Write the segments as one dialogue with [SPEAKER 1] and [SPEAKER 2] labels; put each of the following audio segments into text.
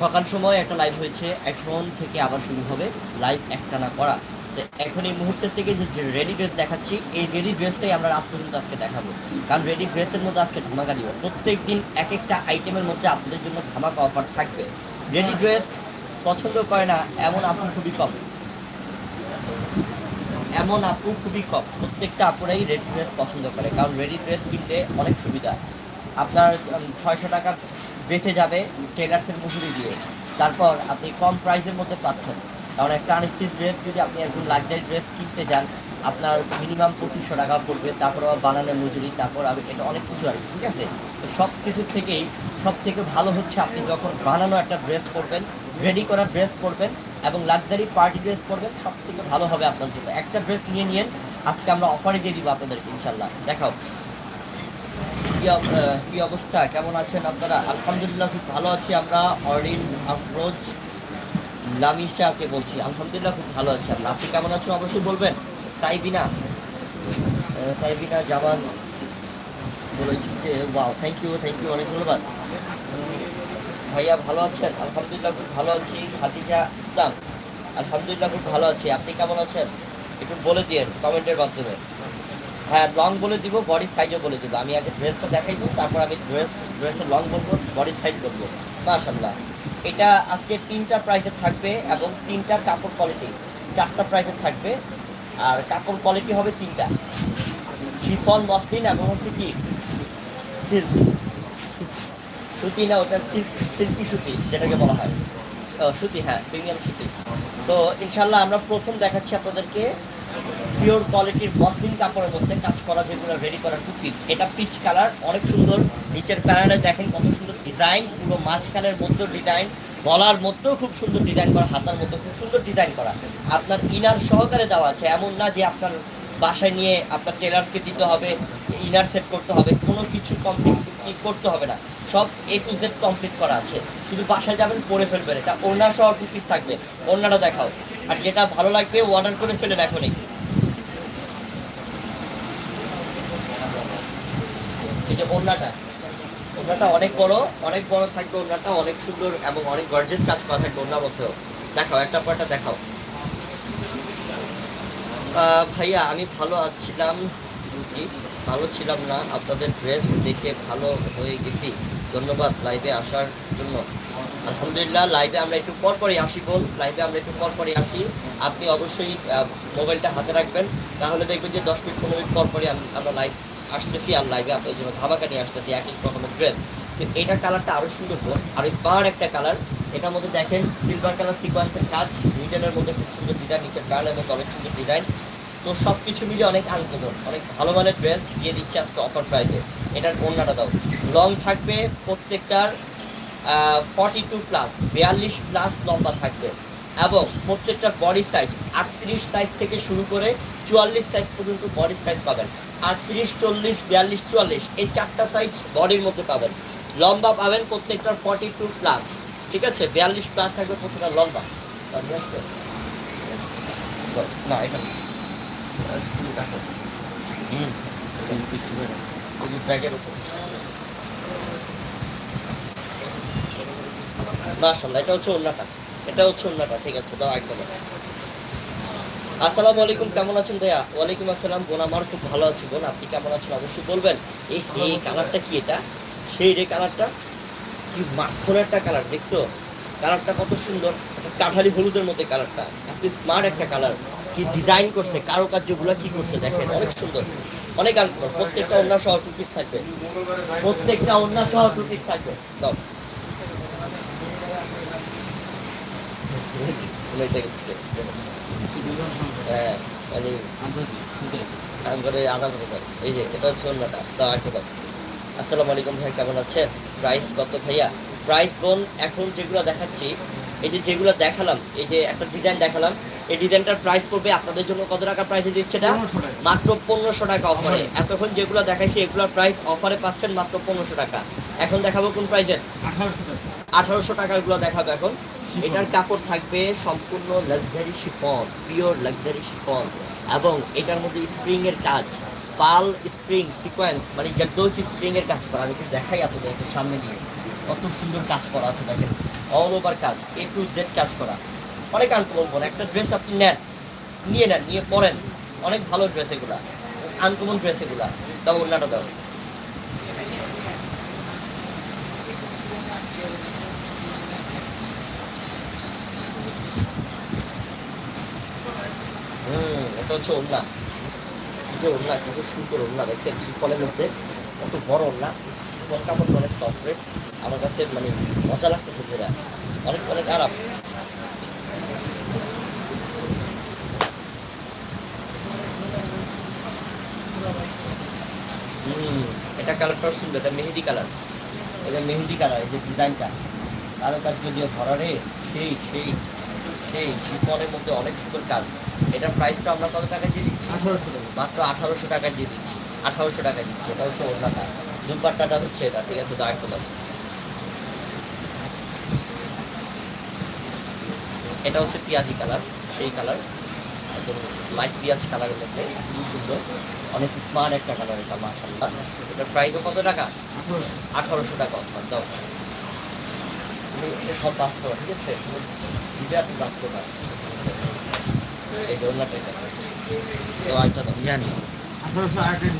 [SPEAKER 1] সকাল সময় একটা লাইভ হয়েছে এখন থেকে আবার শুরু হবে লাইভ একটানা করা। তো এখন এই মুহূর্তের থেকে যে রেডি ড্রেস দেখাচ্ছি, এই রেডি ড্রেসটাই আমরা রাত পর্যন্ত আজকে দেখাবো। কারণ রেডি ড্রেসের মধ্যে আজকে ধামাকা দিব প্রত্যেক দিন এক একটা আইটেমের মধ্যে আপনাদের জন্য ধামাকা অফার থাকবে। রেডি ড্রেস পছন্দ করে না, এমন আপু খুবই কম। এমন আপু খুবই কম। প্রত্যেকটা আপুরাই রেডি ড্রেস পছন্দ করে। কারণ রেডি ড্রেস কিনতে অনেক সুবিধা। আপনার ছয়শো টাকা বেঁচে যাবে টেলার্সের মজুরি দিয়ে। তারপর আপনি কম প্রাইসের মধ্যে পাচ্ছেন। কারণ একটা আনস্টিচ ড্রেস যদি আপনি একদম লাক্সারি ড্রেস কিনতে যান, আপনার মিনিমাম পঁচিশশো টাকা পড়বে, তারপর আবার বানানোর মজুরি, তারপর আবার এটা অনেক কিছু আর ঠিক আছে? তো সব কিছু থেকেই সব থেকে ভালো হচ্ছে আপনি যখন বানানো একটা ড্রেস পরবেন, রেডি করা ড্রেস পরবেন এবং লাক্সারি পার্টি ড্রেস পরবেন সব থেকে ভালো হবে আপনার জন্য। একটা ড্রেস নিয়ে নিয়েন, আজকে আমরা অফারে দিয়ে দিব আপনাদেরকে ইনশাল্লাহ দেখাও। কি অব- কি অবস্থা? কেমন আছেন আপনারা? আলহামদুলিল্লাহ খুব ভালো আছি আমরা। অরিন আফরোজ লামিশাকে বলছি। আলহামদুলিল্লাহ খুব ভালো আছি আমরা। আপনি কেমন আছেন অবশ্যই বলবেন। সাইবিনা। সাইবিনা জামান বলেছি যে wow thank you thank you অনেক ধন্যবাদ। ভাইয়া ভালো আছেন? আলহামদুলিল্লাহ খুব ভালো আছি। খাদিজা ইসলাম, আলহামদুলিল্লাহ খুব ভালো আছি। আপনি কেমন আছেন? একটু বলে দিন কমেন্টের মাধ্যমে। হ্যাঁ লং বলে দিব বডি সাইজও বলে দিব। আমি আগে ড্রেসটা দেখাই দিব তারপর আমি ড্রেস ড্রেসের লং বলব বডি সাইজ বলব। মাশাল্লাহ এটা আজকে তিনটা প্রাইসে থাকবে এবং তিনটা কাপড় কোয়ালিটি চারটা প্রাইসে থাকবে। আর কাপড় কোয়ালিটি হবে তিনটা। শিফন, মসলিন এবং হচ্ছে কি? সিল্ক। সুতি না, ওটা সিল্ক, সিল্কি সুতি, যেটাকে বলা হয়। সুতি হ্যাঁ প্রিমিয়াম সুতি। তো ইনশাল্লাহ আমরা প্রথম দেখাচ্ছি আপনাদেরকে। পিওর কোয়ালিটির মসলিন কাপড়ের মধ্যে কাজ করা যেগুলো রেডি করা টু পিস এটা পিচ কালার অনেক সুন্দর। নিচের প্যানেলে দেখেন কত সুন্দর ডিজাইন পুরো মাঝখানের মধ্যেও ডিজাইন গলার মধ্যেও খুব সুন্দর ডিজাইন করা, হাতার মধ্যে খুব সুন্দর ডিজাইন করা। আপনার ইনার সহকারে দেওয়া আছে, এমন না যে আপনার বাসায় নিয়ে আপনার টেলার্সকে দিতে হবে ইনার সেট করতে হবে, কোনো কিছু কমপ্লিট করতে হবে না। সব এ টু জেড কমপ্লিট করা আছে। শুধু বাসায় যাবেন, পরে ফেলবেন। এটা ওনার সহ টু পিস থাকবে। ওনাটা দেখাও। আর যেটা ভালো লাগবে অর্ডার করে ফেলেন এখনই। এই যে ওড়নাটা ওড়নাটা অনেক বড় অনেক বড় থাকবে অনেক সুন্দর এবং অনেক গর্জেস কাজ করা থাকবে মধ্যেও। দেখাও, একটা দেখাও। ভাইয়া, আমি ভালো আছিলাম ভালো ছিলাম না, আপনাদের ড্রেস দেখে ভালো হয়ে গেছি। ধন্যবাদ লাইভে আসার জন্য। আলহামদুলিল্লাহ লাইভে আমরা একটু পর পরই আসি বল লাইভে আমরা একটু পর পরই আসি। আপনি অবশ্যই মোবাইলটা হাতে রাখবেন। তাহলে দেখবেন যে দশ মিনিট, পনেরো মিনিট পর পরই আমরা লাইভ আসতেছি আর লাইভে আপনার জন্য ধামাকা নিয়ে আসতেছি, এক এক রকমের ড্রেস কিন্তু এটার কালারটা আরও সুন্দর তো আর স্পার একটা কালার এটার মধ্যে দেখেন সিলভার কালার সিকোয়েন্সের কাজ, মিডলের মধ্যে খুব সুন্দর ডিজাইন নিচের কালারের মধ্যে অনেক সুন্দর ডিজাইন তো সব কিছু মিলিয়ে অনেক আনন্দ অনেক ভালো ভালো ড্রেস দিয়ে দিচ্ছে আজকে অফার প্রাইসে এটার কন্যাটা দাও। লং থাকবে প্রত্যেকটার ফর্টি টু প্লাস বিয়াল্লিশ প্লাস লম্বা থাকবে। এবং প্রত্যেকটা বডি সাইজ আটত্রিশ সাইজ থেকে শুরু করে চুয়াল্লিশ সাইজ পর্যন্ত বডি সাইজ পাবেন। আটত্রিশ, চল্লিশ, বিয়াল্লিশ, চুয়াল্লিশ। এই চারটা সাইজ বডির মধ্যে পাবেন। লম্বা পাবেন প্রত্যেকটার ফর্টি টু প্লাস ঠিক আছে? বিয়াল্লিশ প্লাস থাকবে প্রত্যেকটা লম্বা। না এখানে এটা হচ্ছে অন্যটা এটা হচ্ছে অন্যটা ঠিক আছে? দাও, একদম। আসসালামু আলাইকুম কেমন আছেন ভাইয়া? ওয়ালাইকুম আসসালাম। বোন আমার খুব ভালো আছি। বোন আপনি কেমন আছেন? অবশ্যই বলবেন। এই হে কালারটা কি এটা? সেই রে কালারটা কি মাখন একটা কালার দেখছ? কালারটা কত সুন্দর। একটা কাঠালি হলুদের মধ্যে কালারটা এত স্মার্ট একটা কালার কি ডিজাইন করছে কারও কারুকার্যগুলো কি করছে দেখেন অনেক সুন্দর। অনেক আনন্দ প্রত্যেকটা অন্য সহ টু পিস থাকবে। প্রত্যেকটা অন্য সহ টু পিস থাকবে। দাও। এটা এই যে, এটা দেখাচ্ছি যেগুলো দেখালাম, এই যে একটা ডিজাইন দেখালাম। এই ডিজাইনটার প্রাইস পড়বে আপনাদের জন্য কত টাকা প্রাইসে দিচ্ছে এটা মাত্র পনেরোশো টাকা অফারে। এতক্ষণ যেগুলো দেখাইছি এগুলোর প্রাইস অফারে পাচ্ছেন মাত্র পনেরোশো টাকা। এখন দেখাবো কোন প্রাইসের আঠারোশো টাকাগুলো দেখাবো এখন। এটার কাপড় থাকবে সম্পূর্ণ luxury chiffon pure luxury chiffon এবং এটার মধ্যে স্প্রিং এর কাজ, পাল স্প্রিং সিকোয়েন্স মানে জারদৌসি স্প্রিং এর কাজ করা। আমি দেখাই আপনাদের সামনে দিয়ে। কত সুন্দর কাজ করা আছে দেখেন। অল ওভার কাজ এ টু জেড কাজ করা। অনেক আনকমন একটা ড্রেস আপনি নেন, নিয়ে নেন, নিয়ে পরেন। অনেক ভালো ড্রেস এগুলা। আনকমন ড্রেস এগুলা। দাও অন্যটা দাও। হুম, এটা হচ্ছে ওন্না এই যে ওন্না কত সুন্দর ওন্না দেখছেন? শিফলের মধ্যে কত বড় ওন্না শিফল কাপড় অনেক সফট আমার কাছে মানে মজা লাগতেছে পুরা অনেক অনেক আরাম। এটা কালারটাও সুন্দর, এটা মেহেদি কালার এটা মেহেদি কালার এই যে ডিজাইনটা কারও কাজ যদিও ধরা রে সেই সেই। সেই শিফনের মধ্যে অনেক সুন্দর কাজ। এটার প্রাইসটা আমরা কত টাকা দিয়ে দিচ্ছি? মাত্র আঠারোশো টাকা দিয়ে দিচ্ছি। আঠারোশো টাকা দিচ্ছি। এটা হচ্ছে ওনাটা দুপাট্টাটা হচ্ছে এটা। ঠিক আছে দাঁড় দাও এটা হচ্ছে পেঁয়াজি কালার সেই কালার। একদম লাইট পেঁয়াজ কালারের মধ্যে খুবই সুন্দর। অনেক স্মার্ট একটা কালার এটা মার্শাল্লাহ এটার প্রাইসও কত টাকা?
[SPEAKER 2] আঠারোশো।
[SPEAKER 1] টাকা অফার দাও। এটা সব বাস করো ঠিক আছে? দিবে আপনি বাস করো এই দোলনাটা এটা তো
[SPEAKER 2] আঠারোশো আটের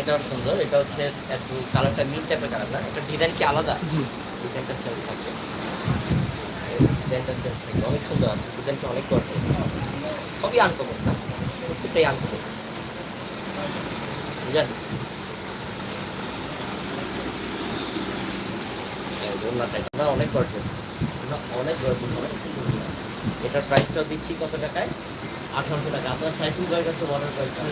[SPEAKER 1] এটা সুন্দর এটা হচ্ছে একটু কালারটা মিড টাইপের কালার না এটা ডিজাইন কি আলাদা?
[SPEAKER 2] জি।
[SPEAKER 1] ডিজাইনটা চেঞ্জ ডিজাইনটা অনেক সুন্দর আছে ডিজাইনটা অনেক সবই আনকমন না প্রত্যেকটাই আনকমন বুঝলেন অনেক গর্জন অনেক গর্জন। এটার প্রাইসটাও দিচ্ছি কত টাকায় আঠারোশো টাকা আপনার সাইকেল গাড়ি কাছে অর্ডার করেছেন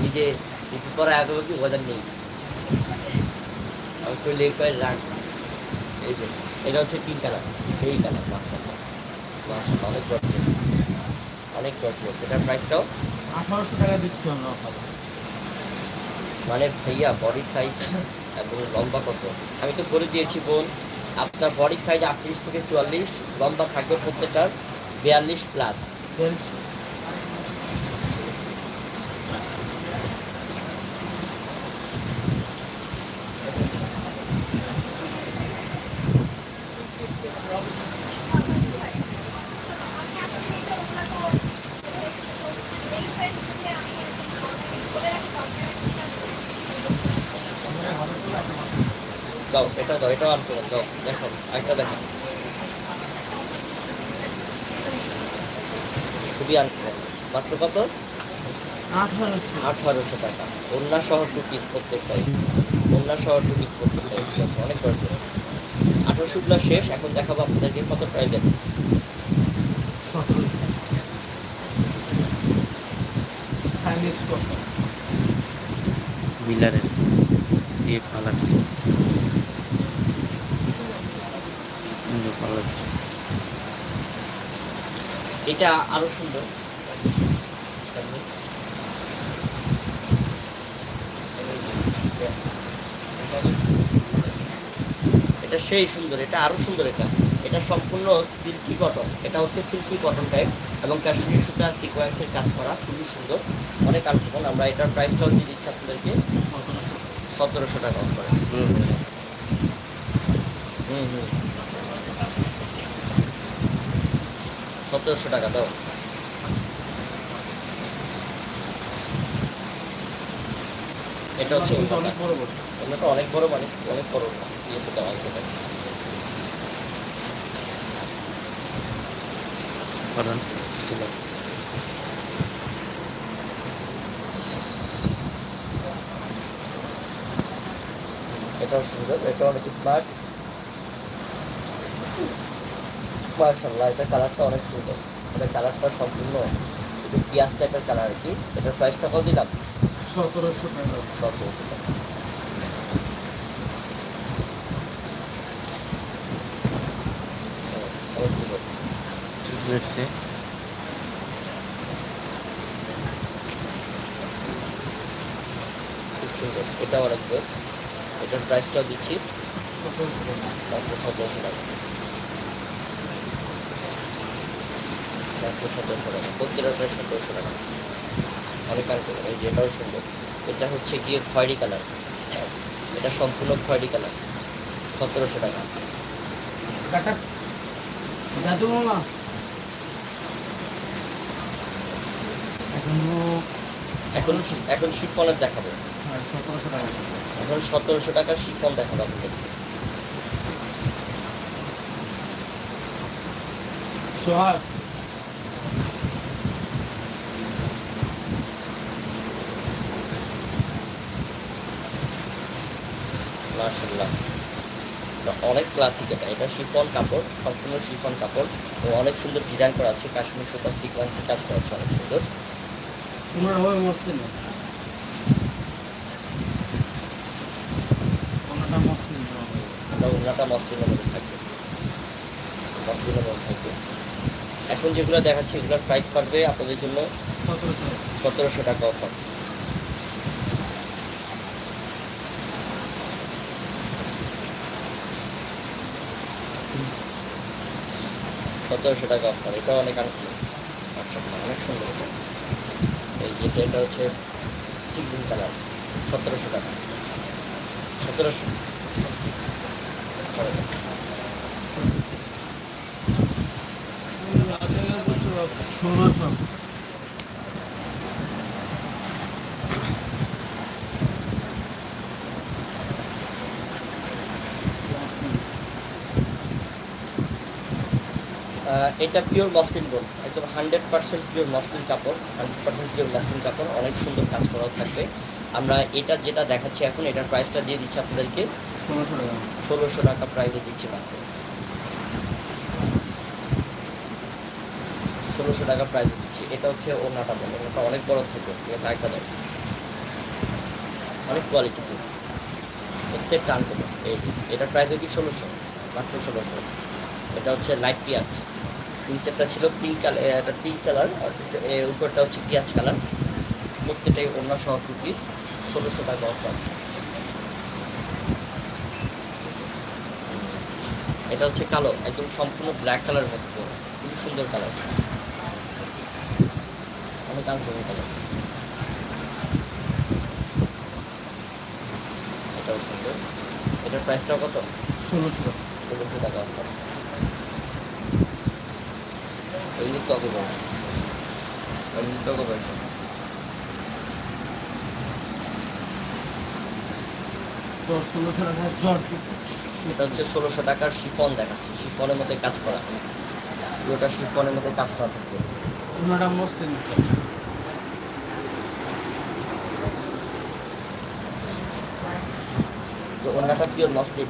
[SPEAKER 1] নিজে কিছু করা আগে কি ওজন নেই আমি তো লেগ রাখ এই যে এটা হচ্ছে তিন কালার এই কালার মাসাল্লাহ অনেক গর্জন অনেক গর্জন এটার প্রাইসটাও
[SPEAKER 2] আঠারোশো টাকা দিচ্ছি অফার
[SPEAKER 1] মানে ভাইয়া বডি সাইজ এবং লম্বা কত? আমি তো করে দিয়েছি বোন আপনার বডি সাইজ আটত্রিশ থেকে চুয়াল্লিশ লম্বা থাকবে প্রত্যেকটার বিয়াল্লিশ প্লাস দাও এটা দাও এটাও আনতে দাও দেখো আরেকটা দেখো। খুবই আনতে মাত্র কত?
[SPEAKER 2] আঠারোশো।
[SPEAKER 1] আঠারোশো টাকা। অন্য শহর টু পিস প্রত্যেকটাই অন্য শহর টু পিস প্রত্যেকটাই ঠিক আছে অনেক খরচ আঠারোশোগুলো শেষ এখন দেখাবো আপনাদেরকে কত প্রাইজে
[SPEAKER 2] সতেরোশো। চাইনিজ কত?
[SPEAKER 3] বিলারের এ পালাচ্ছে। সুন্দর পালাচ্ছে
[SPEAKER 1] এটা আরও সুন্দর। এটা সেই সুন্দর এটা আরও সুন্দর এটা। এটা সম্পূর্ণ সিল্কি কটন। এটা হচ্ছে সিল্কি কটন টাইপ এবং কাশ্মীরি সুতা সিকোয়েন্সের কাজ করা খুবই সুন্দর। অনেক আনকমন আমরা এটার প্রাইসটাও দিয়ে দিচ্ছি আপনাদেরকে।
[SPEAKER 2] সতেরোশো।
[SPEAKER 1] সতেরোশো টাকা করে হুম হুম। সতেরোশো টাকা দাও। এটা হচ্ছে
[SPEAKER 2] অনেক বড় বড়।
[SPEAKER 1] অন্যটা অনেক বড় মানে অনেক বড় দিয়েছে তো অনেক ছিল। এটাও সুন্দর এটা অনেক স্মার্ট মার্শাল্লাহ এটা কালারটা অনেক সুন্দর। এটা কালারটা সম্পূর্ণ একটু পিঁয়াজ টাইপের কালার আর কি। এটার প্রাইসটা কত দিলাম?
[SPEAKER 2] সতেরোশো টাকা।
[SPEAKER 1] সতেরোশো টাকা। খুব সুন্দর। এটাও অনেক বেশ এটার প্রাইসটাও দিচ্ছি।
[SPEAKER 2] সতেরোশো টাকা।
[SPEAKER 1] সতেরোশো টাকা। মাত্র সতেরোশো টাকা প্রত্যেকটা প্রায় সতেরোশো টাকা। অনেক কালার এই যে এটাও সুন্দর। এটা হচ্ছে গিয়ে খয়েরি কালার। এটা সম্পূর্ণ খয়েরি কালার সতেরোশো টাকা।
[SPEAKER 2] এখন
[SPEAKER 1] এখন শিফনের দেখাবো।
[SPEAKER 2] হ্যাঁ সতেরোশো টাকা।
[SPEAKER 1] এখন সতেরোশো টাকার শিফন দেখাবো আপনাদের।
[SPEAKER 2] সোহাগ
[SPEAKER 1] মার্শাল্লাহ অনেক ক্লাসিক এটা। এটা শিফন কাপড় সম্পূর্ণ শিফন কাপড়। ও অনেক সুন্দর ডিজাইন করা আছে। কাশ্মীর সুতার সিকোয়েন্সের কাজ করা আছে অনেক সুন্দর। মসলিনের মধ্যে থাকবে। মসলিনের মধ্যে থাকবে। এখন যেগুলো দেখাচ্ছি এগুলোর প্রাইস পারবে আপনাদের জন্য
[SPEAKER 2] সতেরোশো।
[SPEAKER 1] টাকা অফার সতেরোশো টাকা অফার এটা অনেক অনেক সুন্দর এই যেটা এটা হচ্ছে চিকেন কালার, সতেরোশো টাকা। সতেরোশো।
[SPEAKER 2] ষোলোশো।
[SPEAKER 1] এটা পিওর মসলিন বোন একদম হান্ড্রেড পার্সেন্ট পিওর মসলিন কাপড় হান্ড্রেড পার্সেন্ট পিওর মসলিন কাপড় অনেক সুন্দর কাজ করাও থাকবে। আমরা এটা যেটা দেখাচ্ছি এখন এটার প্রাইসটা দিয়ে দিচ্ছি আপনাদেরকে
[SPEAKER 2] ষোলোশো টাকা।
[SPEAKER 1] ষোলোশো টাকা প্রাইসে দিচ্ছি মাত্র। ষোলোশো টাকা প্রাইসে দিচ্ছি। এটা হচ্ছে ওনাটা বলে ওনাটা অনেক বড় থাকবে। ঠিক আছে আরেকটা দেখ অনেক কোয়ালিটি প্রত্যেক টান এই এটার প্রাইস কি ষোলোশো? মাত্র ষোলোশো। এটা হচ্ছে লাইট পিঁয়াজ নিচেরটা ছিল পিঙ্ক কালার এটা পিঙ্ক কালার আর উপরটা হচ্ছে পিঁয়াজ কালার। প্রত্যেকটাই অন্য সহ টু পিস ষোলোশো টাকা অফার এটা হচ্ছে কালো একদম সম্পূর্ণ ব্ল্যাক কালার মধ্যে। খুবই সুন্দর কালার অনেক আনকমন কালার এটাও সুন্দর। এটার প্রাইসটাও কত?
[SPEAKER 2] ষোলোশো।
[SPEAKER 1] ষোলোশো টাকা অফার
[SPEAKER 2] তো ষোলোশো টাকা জর্জ
[SPEAKER 1] এটা হচ্ছে ষোলোশো টাকার শিফন দেখাচ্ছে। শিফনের মধ্যে কাজ করা। পুরোটা শিফনের মধ্যে কাজ করা থাকবে।
[SPEAKER 2] ওনাটা মসলিন
[SPEAKER 1] তো ওনাটা পিওর মসলিন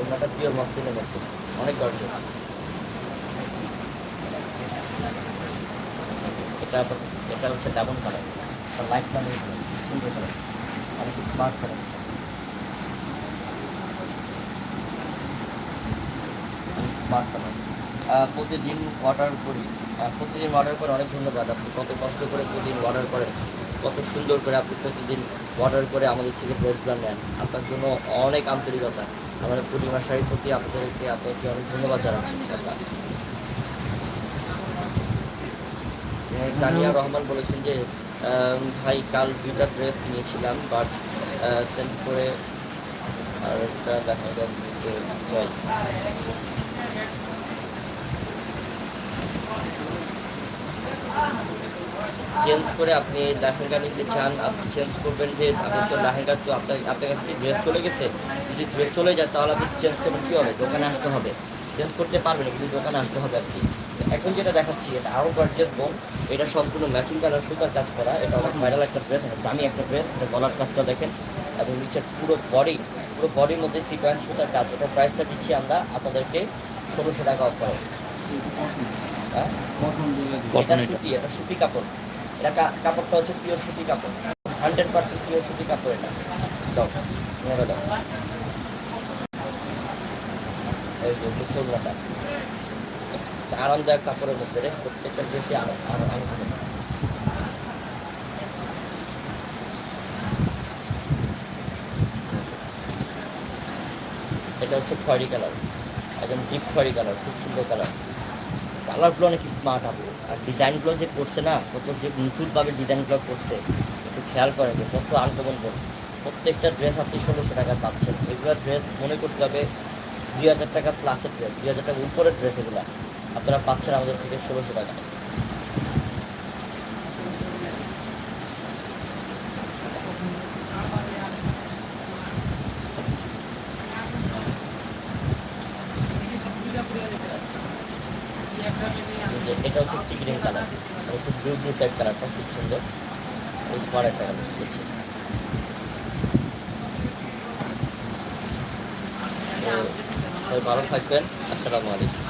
[SPEAKER 1] ওনাটা পিওর মসলিনের মধ্যে। অনেক গর্জন এটা এটা হচ্ছে ডাবন কালার লাইট কালার সুন্দর কালার অনেক স্মার্ট কালার স্মার্ট কালার প্রতিদিন অর্ডার করি। প্রতিদিন অর্ডার করে অনেক ধন্যবাদ আপনি কত কষ্ট করে প্রতিদিন অর্ডার করেন। কত সুন্দর করে আপনি প্রতিদিন অর্ডার করে আমাদের থেকে ড্রেসগুলো নেন। আপনার জন্য অনেক আন্তরিকতা। আমাদের পূর্ণিমা শাড়ির প্রতি আপনাদেরকে, আপনাকে অনেক ধন্যবাদ জানাচ্ছি তানিয়া রহমান বলেছেন যে ভাই কাল দুইটা ড্রেস নিয়েছিলাম বাট সেন্ড করে আর একটা দেখা যাচ্ছে চেঞ্জ করে আপনি লেহেঙ্গা নিতে চান, আপনি চেঞ্জ করবেন যে আপনি তো লেহেঙ্গা তো আপনার আপনার কাছে ড্রেস চলে গেছে? যদি ড্রেস চলে যায়, তাহলে আপনি চেঞ্জ করবেন কী হবে দোকানে আসতে হবে। চেঞ্জ করতে পারবেন, কিন্তু দোকানে আসতে হবে আর কি। এখন যেটা দেখাচ্ছি, এটা আরও গর্জের বোন এটা সম্পূর্ণ ম্যাচিং কালার সুতার কাজ করা। এটা অনেক ভাইরাল একটা ড্রেস একটা দামি একটা ড্রেস এটা গলার কাজটা দেখেন। এবং নিচের পুরো বডি পুরো বডির মধ্যে সিকোয়েন্স সুতার কাজ। এটা প্রাইসটা দিচ্ছি আমরা আপনাদেরকে ষোলোশো টাকা অফ করে হ্যাঁ? এটা সুতি এটা। সুতি কাপড়। এটা কাপড়টা হচ্ছে পিওর সুতি কাপড়। হান্ড্রেড পার্সেন্ট পিওর সুতি কাপড় এটা। দাও দাও। এই যে চোলনাটা আরামদায়ক কাপড়ের মধ্যে রে, প্রত্যেকটা আরও এটা হচ্ছে খয়েরি কালার, একদম ডিপ খয়েরি কালার, খুব সুন্দর কালার। কালারগুলো অনেক স্মার্ট আপনি আর ডিজাইনগুলো যে করছে না কত যে নতুনভাবে ডিজাইনগুলো করছে, একটু খেয়াল করেন যে কত আনকমন প্রত্যেকটা ড্রেস আপনি ষোলোশো টাকা পাচ্ছেন। এগুলো ড্রেস মনে করতে হবে দুই হাজার টাকা প্লাসের ড্রেস দুই হাজার টাকা উপরের ড্রেস এগুলো। আপনারা পাচ্ছেন আমাদের থেকে ষোলোশো টাকা। এটা হচ্ছে সি কালার একটু ব্লু ব্লু টাইপ কালারটা খুব সুন্দর। স্মার্ট একটা কালার দেখছি। ভালো থাকবেন। আসসালামু আলাইকুম।